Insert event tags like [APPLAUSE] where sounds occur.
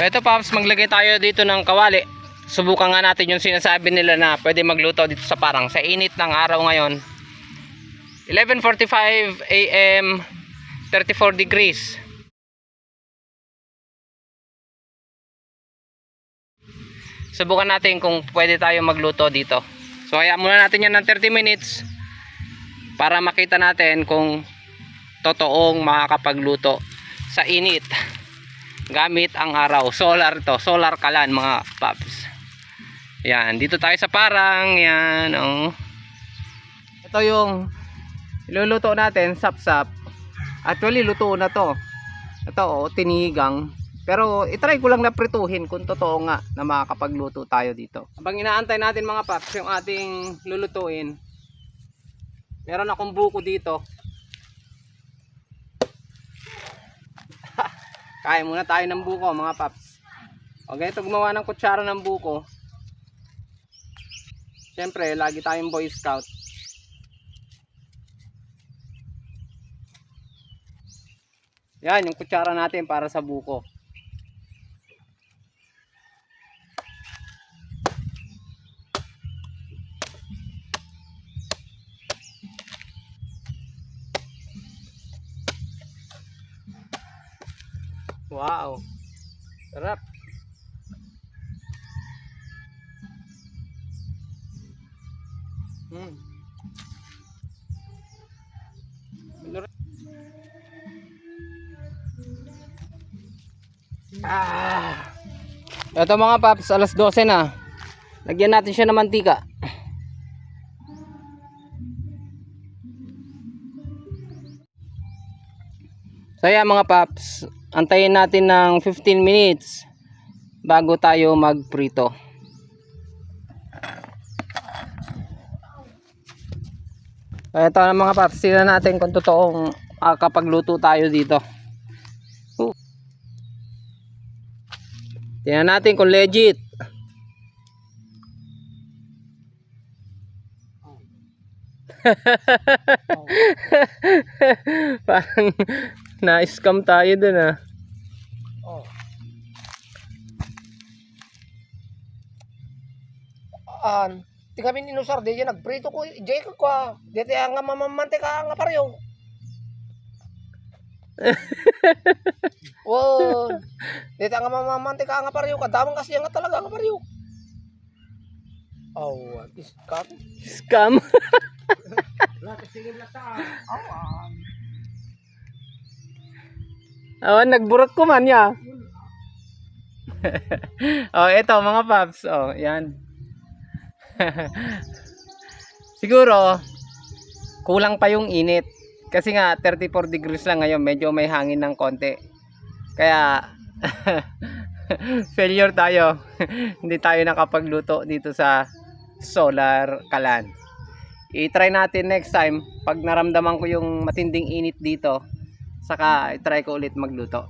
So ito Paps, maglagay tayo dito ng kawali. Subukan nga natin yung sinasabi nila na pwede magluto dito sa parang. Sa init ng araw ngayon. 11.45 AM, 34 degrees. Subukan natin kung pwede tayo magluto dito. So hayaan muna natin yan ng 30 minutes para makita natin kung totoong makakapagluto sa init gamit ang araw. Solar to, solar kalan mga paps. Yan, dito tayo sa parang, yan, oh. Ito yung iluluto natin, sap-sap. Actually, luto na to. Ito, oh, tinigang. Pero, itry ko lang na prituhin kung totoo nga na makakapagluto tayo dito. Habang inaantay natin mga paps, yung ating lulutuin, meron akong buko dito. Kain muna tayo ng buko mga paps. O ganito gumawa ng kutsara ng buko. Siyempre, lagi tayong boy scout. Yan, yung kutsara natin para sa buko. Wow. Sarap. Hmm. Ah. Ito mga paps, alas 12 na. Lagyan natin siya ng mantika. So yan mga paps, antayin natin ng 15 minutes bago tayo magprito. So ito na mga paps, tingnan natin kung totoong ah, kapag luto tayo dito. Uh. Tingnan natin kung legit. [LAUGHS] Parang na-scam tayo dun ah. Oh. An, ti kami ninusar di dyan nagprito ko, jay ko kwa. Dito ang nga mamamante ka nga paryo. wow. Dito ang nga mamamante ka nga paryo, kadamang kasi nga talaga nga paryo. Oh, what is that? Scam. Awan. [LAUGHS] Oh, nagburot ko man ya. [LAUGHS] oh, eto mga paps. Oh, yan. [LAUGHS] Siguro kulang pa yung init. Kasi nga 34 degrees lang ngayon, medyo may hangin ng konti. Kaya [LAUGHS] failure tayo. Hindi tayo nakapagluto dito sa solar kalan. I-try natin next time pag naramdaman ko yung matinding init dito. Saka i-try ko ulit magluto.